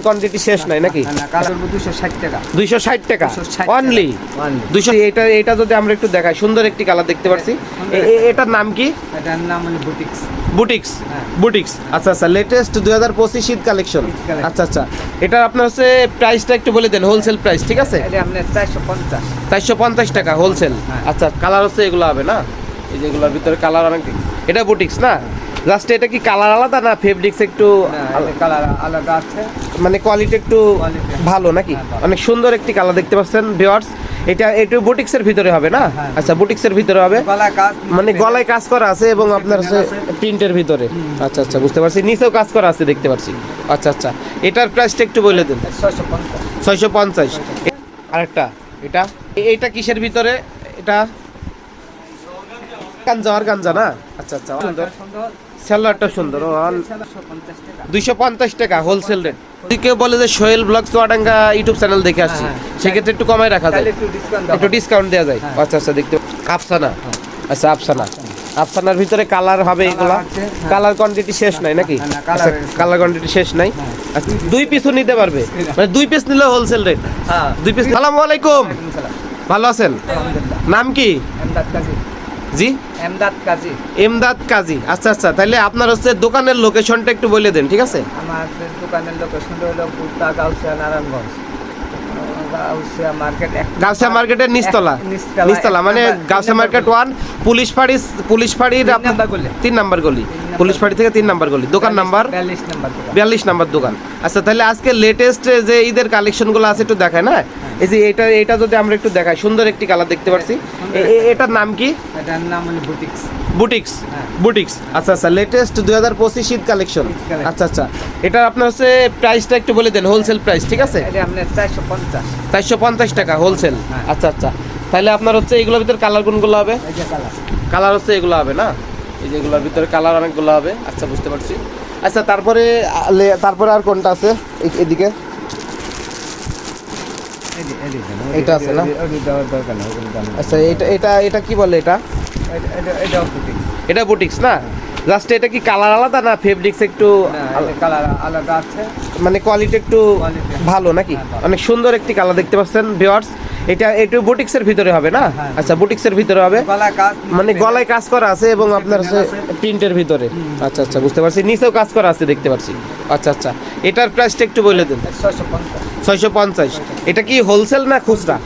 Quantity শেষ নাই নাকি? দুইশো ষাট টাকা। অনলি দুইশো এটা এটা যদি আমরা একটু দেখাই সুন্দর একটি কালার দেখতে পাচ্ছি। এ- এটার নাম কি? এটার নাম হলো বুটিক্স। বুটিক্স। হ্যাঁ। বুটিক্স। আচ্ছা আচ্ছা লেটেস্ট দুই হাজার পঁচিশ শীত কালেকশন আচ্ছা আচ্ছা। এটা আপনার হচ্ছে প্রাইসটা একটু বলে দেন হোলসেল প্রাইস ঠিক আছে? চারশো পঞ্চাশ। টাকা হোলসেল হ্যাঁ। আচ্ছা কালার হচ্ছে এগুলো হবে না? এই যেগুলোর ভিতরে কালার অনেক এটা বুটিক্স না? জাস্ট এটা কি কালার আলাদা না ফেব্রিক্স একটু কালার আলাদা আছে। মানে কোয়ালিটি একটু ভালো নাকি? হ্যাঁ, অনেক সুন্দর একটি কালার দেখতে পাচ্ছেন ভিওয়ার্স এটা একটু বুটিক্সের ভিতরে হবে না? হ্যাঁ। আচ্ছা বুটিক্সের ভিতরে হবে। মানে গলায় কাজ করা আছে এবং আপনার প্রিন্টের ভিতরে। আচ্ছা আচ্ছা বুঝতে পারছি। নিচেও কাজ করা আছে দেখতে পাচ্ছি। আচ্ছা আচ্ছা এটার প্রাইসটা একটু বলে দেন। ছয়শো পঞ্চাশ। আরেকটা এটা? এটা কিসের ভিতরে? এটা? গাঞ্জা আর গাঞ্জা না? আচ্ছা আচ্ছা সুন্দর। সুন্দর সুন্দর দুইশো পঞ্চাশ টাকা হোলসেল রেট কেউ বলে যে Sohel blog Chuadanga YouTube channel দেখে আসছি হ্যাঁ, সেক্ষেত্রে একটু কমাই রাখা যায়। একটু ডিসকাউন্ট দেওয়া যায়। হ্যাঁ। আচ্ছা আচ্ছা দেখতে আফসানা। হ্যাঁ। আচ্ছা আফসানা। আফসানার ভিতরে কালার হবে এগুলা। হ্যাঁ। কালার কোয়ান্টিটি শেষ নাই নাকি? হ্যাঁ, কালার কোয়ান্টিটি শেষ নাই। হ্যাঁ। আচ্ছা দুই পিসও নিতে পারবে। মানে দুই পিস নিলে হোলসেল রেট হ্যাঁ। দুই পিস সালামু আলাইকুম। ভালো আছেন? নাম কি? জি? এমদাদ কাজী। এমদাদ কাজী। আচ্ছা আচ্ছা তাহলে আপনার হচ্ছে দোকানের লোকেশনটা একটু বলে দেন ঠিক আছে? আমার দোকানের লোকেশনটা হলো গুপ্তা গাউসিয়া নারায়ণগঞ্জ। গাউসিয়া মার্কেটের নিচতলা। নিচতলা, নিচতলা মানে গাউসিয়া মার্কেট ওয়ান পুলিশ ফাঁড়ি পুলিশ ফাঁড়ির তিন নাম্বার গলি। পুলিশ ফাঁড়ি থেকে তিন নাম্বার গলি। দোকান নাম্বার? বিয়াল্লিশ নাম্বার দোকান। আচ্ছা তাহলে আজকে লেটেস্ট যে ঈদের কালেকশনগুলো আছে একটু দেখায় না? এই যে এটা এটা যদি আমরা একটু দেখাই সুন্দর একটি কালার দেখতে পাচ্ছি। এ- এটার নাম কি? এটার নাম হলো বুটিক্স। বুটিক্স। হ্যাঁ। বুটিক্স। আচ্ছা আচ্ছা লেটেস্ট দুই হাজার পঁচিশ শীত কালেকশন আচ্ছা আচ্ছা। এটা আপনার হচ্ছে প্রাইসটা একটু বলে দেন হোলসেল প্রাইস ঠিক আছে? চারশো পঞ্চাশ। চারশো পঞ্চাশ টাকা হোলসেল হ্যাঁ। আচ্ছা আচ্ছা। তাহলে আপনার হচ্ছে এগুলোর ভিতরে কালার কোনগুলো হবে? কালার হচ্ছে এগুলো হবে না? এই যে এগুলোর ভিতরে কালার অনেকগুলো হবে আচ্ছা বুঝতে পারছি। আচ্ছা তারপরে তারপরে আর কোনটা আছে? এদিকে? এটা আছে না? আচ্ছা এটা এটা এটা কি বলে এটা? এটা বুটিক্স না? জাস্ট এটা কি কালার আলাদা না ফেব্রিক্স একটু কালার আলাদা আছে। মানে কোয়ালিটি একটু ভালো নাকি? হ্যাঁ, অনেক সুন্দর একটি কালার দেখতে পাচ্ছেন ভিওয়ার্স এটা একটু বুটিক্সের ভিতরে হবে না? আচ্ছা আচ্ছা বুটিক্সের ভিতরে হবে? মানে গলায় কাজ করা আছে এবং আপনার প্রিন্টের ভিতরে। আচ্ছা আচ্ছা বুঝতে পারছি। নিচেও কাজ করা আছে দেখতে পাচ্ছি। আচ্ছা আচ্ছা এটার প্রাইসটা একটু বলে দিন। ছয়শো পঞ্চাশ। এটা কি হোলসেল না খুচরা?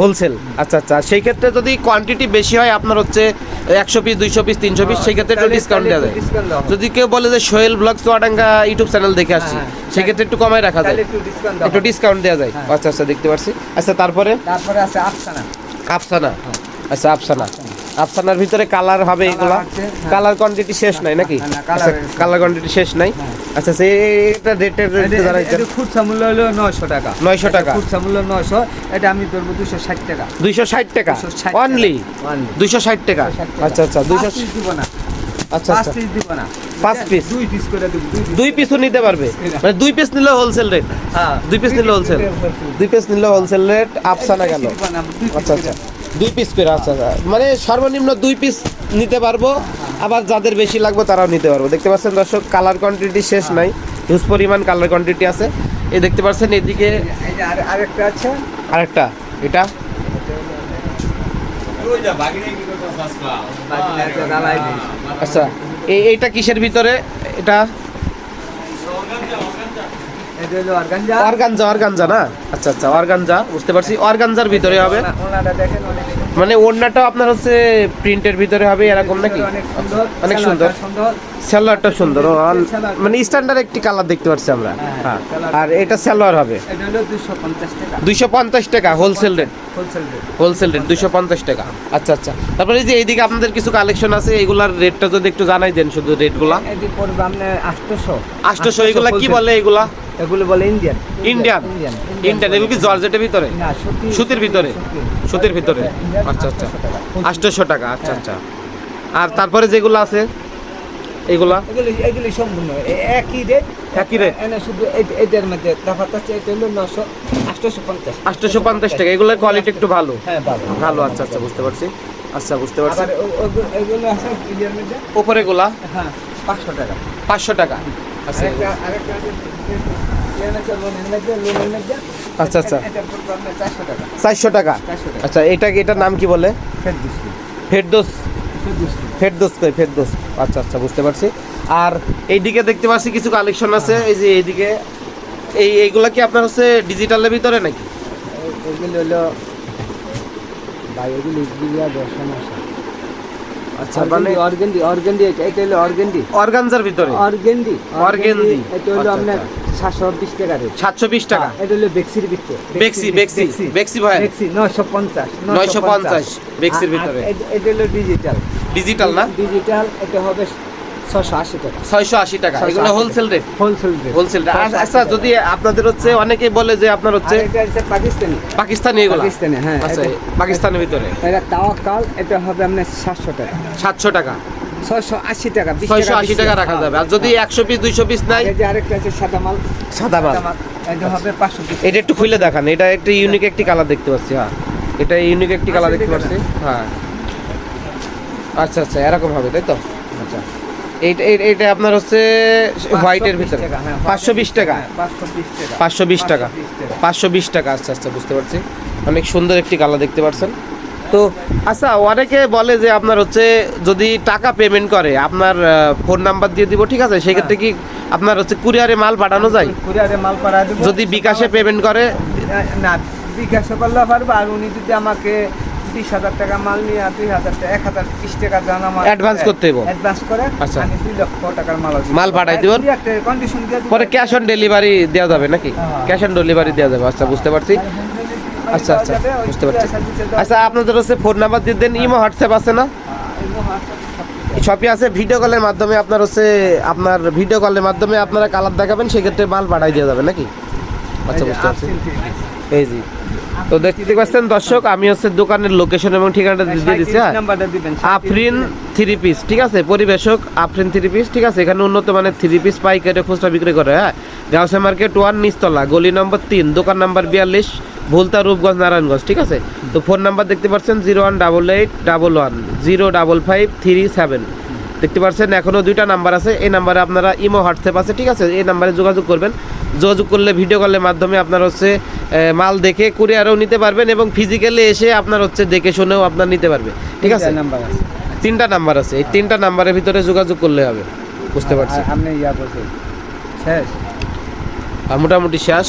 হোলসেল আচ্ছা আচ্ছা সেই ক্ষেত্রে যদি কোয়ান্টিটি বেশি হয় আপনার হচ্ছে একশো পিস দুইশো পিস তিনশো পিস সেই ক্ষেত্রে একটু ডিসকাউন্ট দেওয়া যায়। যদি কেউ বলে যে Sohel blog Chuadanga YouTube channel দেখে আসছি হ্যাঁ, হ্যাঁ। সেক্ষেত্রে একটু কমায় রাখা যায়। একটু ডিসকাউন্ট দেওয়া যায়। হ্যাঁ। আচ্ছা আচ্ছা দেখতে পারছি। আচ্ছা তারপরে? তারপরে আছে আফসানা। আফসানা। আচ্ছা আফসানা। আফসানার ভিতরে কালার হবে এগুলা? হ্যাঁ। কালার কোয়ান্টিটি শেষ নাই নাকি? না, না, কালার কোয়ান্টিটি শেষ নাই। হ্যাঁ। আচ্ছা সে এটা রেটের খুচরা মূল্য হলো নয়শো টাকা। 900 টাকা। খুচরা মূল্য নয়শো এটা আমি ধরবো দুশো ষাট টাকা। দুইশো ষাট টাকা? 260 অনলি। দুইশো ষাট টাকা? 260 টাকা। আচ্ছা আচ্ছা দুইশো দিব না। আচ্ছা পাঁচ আচ্ছা। পিস দিব না। পাঁচ piece? দুই পিস করে দেবো দুই পিসও নিতে পারবে? মানে দুই পিস নিলে হোলসেল রেট হ্যাঁ দুই পিস নিলে হোলসেল দুই পিস নিলে হোলসেল রেট আফসানা গেল। দিব না, আচ্ছা আচ্ছা। দুই পিস করে আচ্ছা মানে সর্বনিম্ন দুই পিস নিতে পারব আবার যাদের বেশি লাগবে তারাও নিতে পারব। দেখতে পাচ্ছেন দর্শক কালার কোয়ান্টিটি শেষ নাই হিউজ পরিমাণ কালার কোয়ান্টিটি আছে। এই দেখতে পাচ্ছেন এদিকে আরেকটা আছে। আরেকটা এটা। আচ্ছা এই এইটা কিসের ভিতরে? এটা অর্গানজা। অর্গানজা না? আচ্ছা আচ্ছা অর্গানজা বুঝতে পারছি। অর্গানজার ভিতরে হবে। মানে ওড়নাটাও আপনার হচ্ছে প্রিন্টের ভিতরে হবে এরকম নাকি? অনেক সুন্দর। স্যালোয়ারটা সালোয়ারটা সুন্দর। মানে স্ট্যান্ডার্ড একটি কালার দেখতে পাচ্ছি আমরা। হ্যাঁ, হ্যাঁ। আর এটা সালোয়ার হবে। দুইশো পঞ্চাশ টাকা। Wholesale rate wholesale rate rate দুইশো পঞ্চাশ টাকা। আচ্ছা আচ্ছা। তারপরে এই যে এইদিকে আপনাদের কিছু কালেকশন আছে এগুলার রেটটা যদি একটু জানাই দেন শুধু রেটগুলা আপনার আটশোশো। আটশোশো এগুলা কি বলে এগুলা? এগুলো বলে ইন্ডিয়ান ইন্ডিয়ান ইন্ডিয়ান এগুলো কি জর্জেটের ভিতরে? সুতির ভিতরে সুতির ভিতরে। আচ্ছা আচ্ছা। 800 টাকা। আটশোশো টাকা আচ্ছা হ্যাঁ। আচ্ছা। আর তারপরে যেগুলো আছে এগুলা? এগুলি এগুলি সম্পূর্ণ একই রেট একই? এনে শুধু এই- এইটার মধ্যে তফাৎ আছে এটা হলো নশো আটশোশো পঞ্চাশ। টাকা এগুলোর কোয়ালিটি একটু ভালো। হ্যাঁ ভালো। ভালো আচ্ছা আচ্ছা বুঝতে পারছি। আচ্ছা বুঝতে পারছি। আবার ও- ওগু- এগুলো আছে ইন্ডিয়ার মধ্যে? উপরে গুলা হ্যাঁ পাঁচশো টাকা। পাঁচশো টাকা। আচ্ছা। আচ্ছা, আচ্ছা। এটা পড়বে আপনার 400 টাকা। চারশো টাকা? আচ্ছা এটা এটার নাম কি বলে। ফেরদোস। ফেরদোস। কই? ফেরদোস। আচ্ছা আচ্ছা বুঝতে পারছি। আর এইদিকে দেখতে পাচ্ছি কিছু কালেকশন আছে। এই যে এইদিকে এই এইগুলা কি আপনার হচ্ছে ডিজিটালের ভিতরে নাকি? এগুলো হলো ভাই এগুলো ইউরিয়া দর্শন আসে আচ্ছা মানে অর্গেন্ডি অর্গেন্ডি এটা হলো অর্গেন্ডি। অর্গানজার ভিতরে? Organdy organdy. এটা হলো আচ্ছা, আপনার আচ্ছা। সাতশো বিশ টাকা রেট সাতশো বিশ টাকা? হ্যাঁ, এটা হলো বেক্সির ভিতরে। বেক্সি বেক্সি বেক্সি ভাই। বেক্সি নয়শো পঞ্চাশ নয়শো পঞ্চাশ বেক্সির ভিতরে। এটা হলো ডিজিটাল ডিজিটাল না? ডিজিটাল এটা হবে ছয়শো আশি টাকা। 680 এগুলো wholesale rate wholesale rate wholesale আচ্ছা যদি আপনাদের হচ্ছে অনেকে বলে যে আপনার হচ্ছে পাকিস্তানি। পাকিস্তানি এগুলো? পাকিস্তানি হ্যাঁ আচ্ছা পাকিস্তানের ভিতরে? এটা তাওয়াক্কাল এটা হবে আপনার সাতশো টাকা। সাতশো টাকা। ছয়শো আশি টাকা ছয়শো আশি টাকা রাখা যাবে। আর যদি হ্যাঁ। একশো পিস দুইশো পিস নাই? যে আরেকটা আছে সাদা মাল সাদা মাল এটা হবে পাঁচশো পিস এটা একটু খুলে দেখান। এটা একটা ইউনিক একটি কালার দেখতে পাচ্ছি হ্যাঁ। এটা ইউনিক একটি কালার দেখতে পাচ্ছি হ্যাঁ। আচ্ছা আচ্ছা এরকম হবে তাই তো? আচ্ছা। এইটা আপনার হচ্ছে হোয়াইটের ভিতরে। হ্যাঁ, পাঁচশো বিশ টাকা? পাঁচশো বিশ টাকা। পাঁচশো বিশ টাকা? পাঁচশো বিশ টাকা। আচ্ছা আচ্ছা বুঝতে পারছি। অনেক সুন্দর একটি কালার দেখতে পাচ্ছেন। তো আচ্ছা অনেকে বলে যে আপনার হচ্ছে যদি টাকা পেমেন্ট করে আপনার ফোন নাম্বার দিয়ে দিব ঠিক আছে? সেক্ষেত্রে কি আপনার হচ্ছে কুরিয়ারে মাল পাঠানো যায়? কুরিয়ারে মাল দেবো। যদি বিকাশে পেমেন্ট করে? না বিকাশে করলে পারব আর উনি যদি আমাকে বিশ হাজার টাকা মাল নিয়ে দুই হাজার টাকা এক হাজার বিশ টাকা জানা মাল Advance করতে হইবো? অ্যাডভান্স করে আচ্ছা। আমি দুই লক্ষ টাকার মাল আছে মাল পাঠাই দিবেন? কন্ডিশন দিয়ে পরে ক্যাশ অন ডেলিভারি দেওয়া যাবে নাকি? হ্যাঁ। ক্যাশ অন ডেলিভারি দেওয়া যাবে আচ্ছা বুঝতে পারছি। আচ্ছা আচ্ছা বুঝতে পারছি। আচ্ছা আপনাদের হচ্ছে ফোন নাম্বার দিয়ে দেন ইমো হোয়াটসঅ্যাপ আছে না? সবই আছে ভিডিও কলের মাধ্যমে আপনার হচ্ছে আপনার ভিডিও কলের মাধ্যমে আপনারা কালার দেখাবেন সেক্ষেত্রে মাল পাঠাই দেওয়া যাবে নাকি? আচ্ছা বুঝতে পারছি। এই জি তো দেখতে পাচ্ছেন দর্শক আমি হচ্ছে দোকানের লোকেশন এবং ঠিকানাটা দিয়ে দিচ্ছি হ্যাঁ? আফরিন থ্রি পিস ঠিক আছে? পরিবেশক আফরিন থ্রি পিস ঠিক আছে? এখানে উন্নত মানের থ্রি পিস পাইকারি খুচরা বিক্রি করে হ্যাঁ? গাউসে মার্কেট ওয়ান নিচতলা গলি নম্বর তিন দোকান নাম্বার বিয়াল্লিশ ভুলতা রূপগঞ্জ নারায়ণগঞ্জ ঠিক আছে? তো ফোন নাম্বার দেখতে পাচ্ছেন zero one double eight double one zero double five three seven দেখতে পাচ্ছেন এখনও দুইটা নাম্বার আছে এই নাম্বারে আপনারা ইমো হোয়াটসঅ্যাপ আছে ঠিক আছে? এই নাম্বারে যোগাযোগ করবেন। যোগাযোগ করলে ভিডিও কলের মাধ্যমে আপনার হচ্ছে মাল দেখে কুরিয়ারও নিতে পারবেন এবং ফিজিক্যালি এসে আপনার হচ্ছে দেখে শুনেও আপনার নিতে পারবে। ঠিক আছে? নাম্বার আছে। তিনটা নাম্বার আছে। এই তিনটা নাম্বারের ভিতরে যোগাযোগ করলে হবে। বুঝতে পারছি। আপনি ইয়া করছেন। শেষ। আর মোটামুটি শেষ।